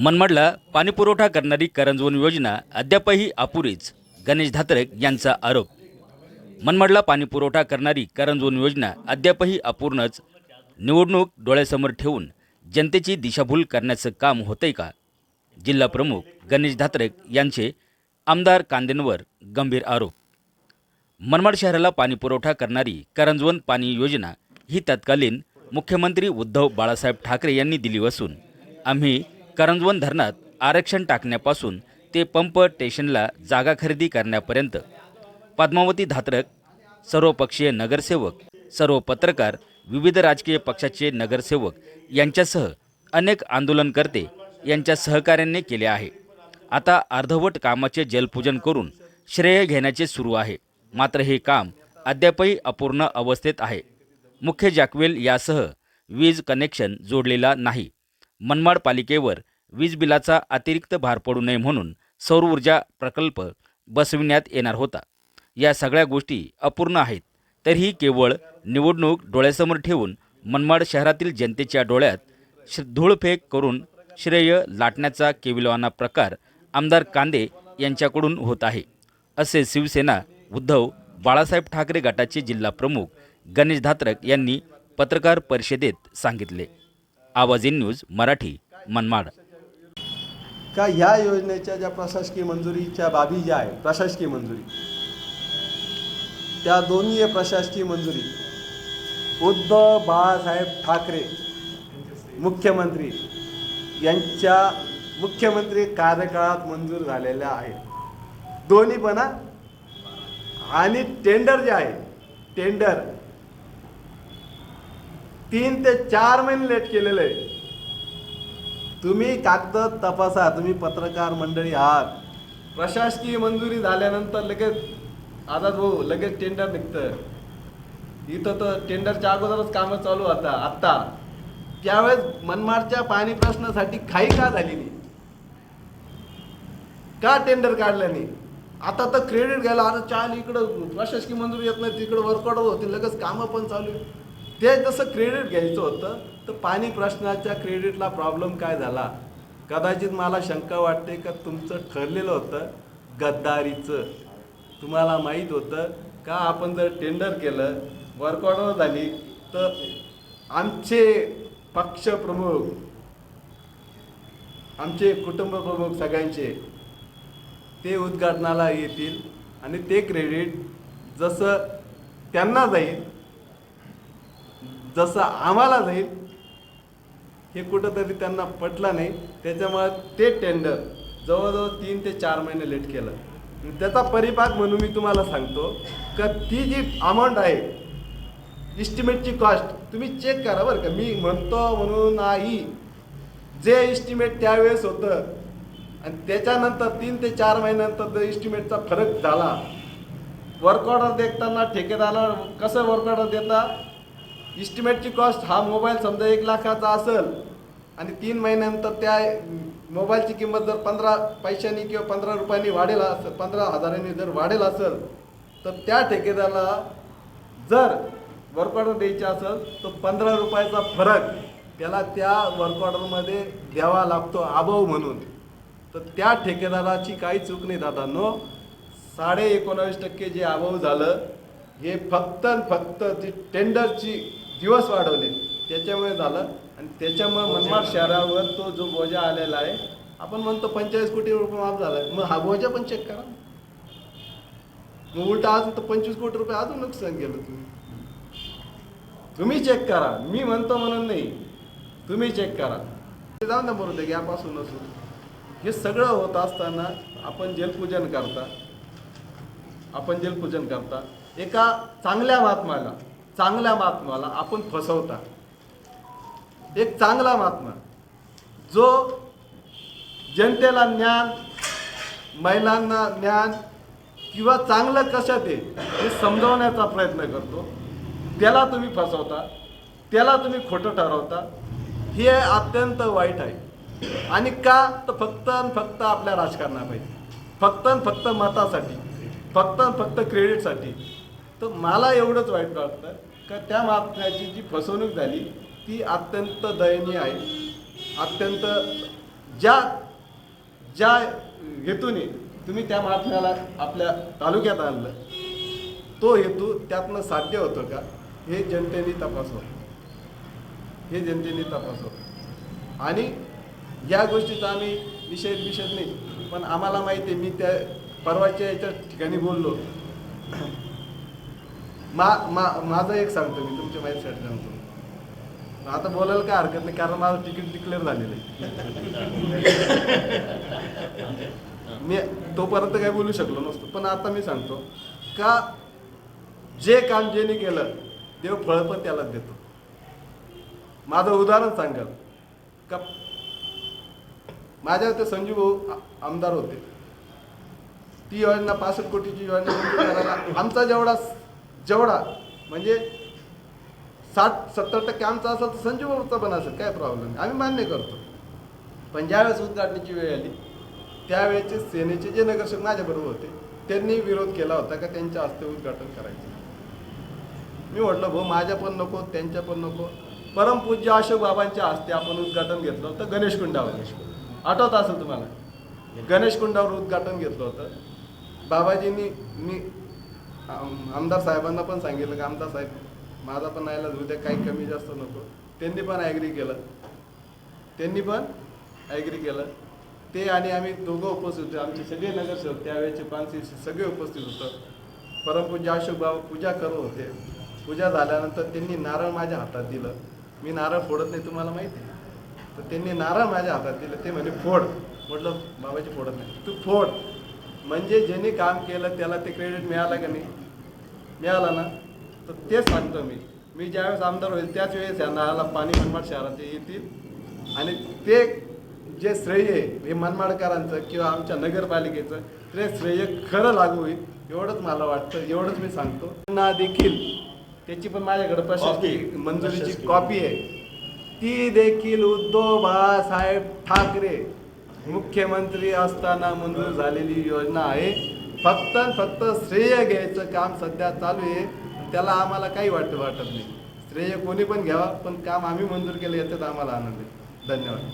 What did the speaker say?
मनमाडला पाणीपुरवठा करणारी करंजवन योजना अद्यापही अपुरीच गणेश धात्रक यांचा आरोप. मनमाडला पाणीपुरवठा करणारी करंजवन योजना अद्यापही अपूर्णच निवडणूक डोळ्यासमोर ठेवून जनतेची दिशाभूल करण्याचं काम होतंय का? जिल्हा प्रमुख गणेश धात्रक यांचे आमदार कांदेंवर गंभीर आरोप. मनमाड शहराला पाणीपुरवठा करणारी करंजवन पाणी योजना ही तत्कालीन मुख्यमंत्री उद्धव बाळासाहेब ठाकरे यांनी दिली असून आम्ही करंजवन धरणात आरक्षण टाकण्यापासून ते पंप स्टेशनला जागा खरेदी करण्यापर्यंत. पद्मावती धात्रक सर्वपक्षीय नगरसेवक सर्व पत्रकार विविध राजकीय पक्षाचे नगरसेवक यांच्यासह अनेक आंदोलनकर्ते यांच्या सहकार्याने केले आहे. आता अर्धवट कामाचे जलपूजन करून श्रेय घेण्याचे सुरू आहे. मात्र हे काम अद्यापही अपूर्ण अवस्थेत आहे. मुख्य जॅकवेल यासह वीज कनेक्शन जोडलेला नाही. मनमाड पालिकेवर वीज बिलाचा अतिरिक्त भार पडू नये म्हणून सौर ऊर्जा प्रकल्प बसविण्यात येणार होता. या सगळ्या गोष्टी अपूर्ण आहेत तरीही केवळ निवडणूक डोळ्यासमोर ठेवून मनमाड शहरातील जनतेच्या डोळ्यात धूळफेक करून श्रेय लाटण्याचा केविलवाना प्रकार आमदार कांदे यांच्याकडून होत आहे. असे शिवसेना उद्धव बाळासाहेब ठाकरे गटाचे जिल्हा प्रमुख गणेश धात्रक यांनी पत्रकार परिषदेत सांगितले. आवाज इन न्यूज मराठी मनमाड. का ह्या योजनेच्या ज्या प्रशासकीय मंजुरीच्या बाबी ज्या आहेत प्रशासकीय मंजुरी त्या दोन्ही प्रशासकीय मंजुरी उद्धव बाळासाहेब ठाकरे मुख्यमंत्री यांच्या मुख्यमंत्री कार्यकाळात मंजूर झालेल्या आहेत. दोन्ही पण आणि टेंडर जे आहे टेंडर तीन ते चार महिने लेट केलेलं आहे. तुम्ही कागद तपासा तुम्ही पत्रकार मंडळी आहात. प्रशासकीय मंजुरी झाल्यानंतर लगेच आझाद भाऊ लगेच टेंडर निघतं इथं तर टेंडरच्या अगोदरच कामं चालू होता आत्ता. त्यावेळेस मनमाडच्या पाणी प्रश्नासाठी खाई का झाली नाही? का टेंडर काढलं नाही? आता तर क्रेडिट घ्यायला आता चाल इकडं प्रशासकीय मंजुरी येत नाही तिकडं वर्कआउट होतील होते लगेच कामं पण चालू आहे ते जसं क्रेडिट घ्यायचं होतं तर पाणी प्रश्नाच्या क्रेडिटला प्रॉब्लेम काय झाला? कदाचित मला शंका वाटते का तुमचं ठरलेलं होतं गद्दारीचं. तुम्हाला माहीत होतं का आपण जर टेंडर केलं वर्कआउटवर झाली तर आमचे पक्षप्रमुख आमचे कुटुंब प्रमुख सगळ्यांचे ते उद्घाटनाला येतील आणि ते क्रेडिट जसं त्यांना जाईल जसं आम्हाला जाईल हे कुठंतरी त्यांना पटलं नाही. त्याच्यामुळे ते टेंडर जवळजवळ तीन ते चार महिने लेट केलं. त्याचा परिपाक म्हणून मी तुम्हाला सांगतो का ती जी अमाऊंट आहे इस्टिमेटची कॉस्ट तुम्ही चेक करा बरं का. मी म्हणतो म्हणून नाही. जे इस्टिमेट त्यावेळेस होतं आणि त्याच्यानंतर तीन ते चार महिन्यानंतर जर इस्टिमेटचा फरक झाला वर्क ऑर्डर देताना ठेकेदाराला कसं वर्क ऑर्डर देता? इस्टिमेटची कॉस्ट हा मोबाईल समजा एक लाखाचा असेल आणि तीन महिन्यानंतर त्या मोबाईलची किंमत जर पंधरा पैशांनी किंवा पंधरा रुपयांनी वाढेल असेल पंधरा हजारांनी जर वाढेल असेल तर त्या ठेकेदाराला जर वर्क ऑर्डर द्यायची असेल तर पंधरा रुपयाचा फरक त्याला त्या वर्क ऑर्डरमध्ये द्यावा लागतो अभाव म्हणून. तर त्या ठेकेदाराची काही चूक नाही दादा नो साडे एकोणावीस टक्के जे अभाव झालं हे फक्त आणि फक्त जी टेंडरची दिवस वाढवले. त्याच्यामुळे झालं. आणि त्याच्यामुळे मनमाड शहरावर तो जो बोजा आलेला आहे आपण म्हणतो पंचेचाळीस कोटी रुपये माफ झाला मग हा बोजा पण चेक करा. मग उलटा अजून तर पंचवीस कोटी रुपये अजून नुकसान केलं तुम्ही. तुम्ही चेक करा. मी म्हणतो म्हणून नाही. तुम्ही चेक करा. ते जाऊन बरोबर यापासून असू हे सगळं होत असताना आपण जलपूजन करता. आपण जलपूजन करता. एका चांगल्या महात्माला चांगल्या महात्माला आपण फसवता. एक चांगला महात्मा. जो जनतेला ज्ञान महिलांना ज्ञान किंवा चांगलं कशात आहे हे समजवण्याचा प्रयत्न करतो. त्याला तुम्ही फसवता. त्याला तुम्ही खोटं ठरवता. हे अत्यंत वाईट आहे. आणि का? तर फक्त आणि फक्त आपल्या राजकारणापाहिजे फक्त आणि फक्त मतासाठी. फक्त आणि फक्त क्रेडिटसाठी. तर मला एवढंच वाईट वाटतं. का त्या महात्म्याची जी फसवणूक झाली ती अत्यंत दयनीय आहे. अत्यंत ज्या ज्या हेतूने तुम्ही त्या महात्म्याला आपल्या तालुक्यात आणलं तो हेतू त्यातनं साध्य होतो का? हे जनतेने तपासावं. हे जनतेने तपासावं. आणि या गोष्टीचा आम्ही निषेध विषय नाही पण आम्हाला माहिती आहे मी त्या परवाच्या याच्या ठिकाणी बोललो. मा मा माझं एक सांगतो मी तुमच्या माहितीसाठी सांगतो आता बोलायला काय हरकत नाही कारण माझं तिकीट डिक्लेअर झालेलं आहे. मी तोपर्यंत काय बोलू शकलो नसतो पण आता मी सांगतो का जे काम ज्याने केलं देव फळ पण त्यालाच देतो. माझं उदाहरण सांगाल. का माझ्या ते संजीव भाऊ आमदार होते. ती योजना पासष्ट कोटीची योजना आमचा जेवढा जेवढा म्हणजे साठ सत्तर टक्के आमचा असेल तर संजीवचा पण असेल काय प्रॉब्लेम नाही. आम्ही मान्य करतो. पण ज्यावेळेस उद्घाटनाची वेळ आली त्यावेळेचे सेनेचे जे नगरसेवक माझ्याबरोबर होते त्यांनी विरोध केला होता का त्यांच्या हस्ते उद्घाटन करायचं. मी म्हटलं भाऊ माझ्या पण नको त्यांच्या पण नको. परमपूज्य अशोक बाबांच्या हस्ते आपण उद्घाटन घेतलं होतं गणेश कुंडावर. आठवत असेल तुम्हाला? गणेश कुंडावर उद्घाटन घेतलं होतं. बाबाजींनी मी आम- आमदार साहेबांना पण सांगितलं की आमदार साहेब माझा पण नाहीला उद्या काही कमी जास्त नको. त्यांनी पण ॲग्री केलं. त्यांनी पण ॲग्री केलं. ते आणि आम्ही दोघं उपस्थित होते. आमचे सगळे नगरसेवक त्यावेळेचे पानसी सगळे उपस्थित होतं. परमपूज्य अशोक बाबा पूजा करत होते. पूजा झाल्यानंतर त्यांनी नारळ माझ्या हातात दिलं. मी नारळ फोडत नाही तुम्हाला माहिती आहे? तर त्यांनी नारळ माझ्या हातात दिलं. ते म्हणे फोड. म्हटलं बाबाची फोडत नाही. तू फोड. म्हणजे ज्यांनी काम केलं त्याला ते क्रेडिट मिळालं का नाही? मिळालं ना? तर तेच सांगतो मी. मी ज्यावेळेस आमदार होईल त्याच वेळेस या नळाला पाणी मनमाड शहरात येतील. आणि ते जे श्रेय आहे हे मनमाडकरांचं किंवा आमच्या नगरपालिकेचं ते श्रेय खरं लागू होईल एवढंच मला वाटतं एवढंच मी सांगतो. ना देखील त्याची पण माझ्याकडे प्रशासकीय मंजुरीची कॉपी आहे. ती देखील उद्धव बाळासाहेब ठाकरे मुख्यमंत्री असताना मंजूर झालेली योजना आहे. फक्त फक्त श्रेय घ्यायचं काम सध्या चालू आहे. त्याला आम्हाला काही वाटत वाटत नाही. श्रेय कोणी पण घ्यावा पण काम आम्ही मंजूर केलं याच्यात आम्हाला आनंद आहे. धन्यवाद.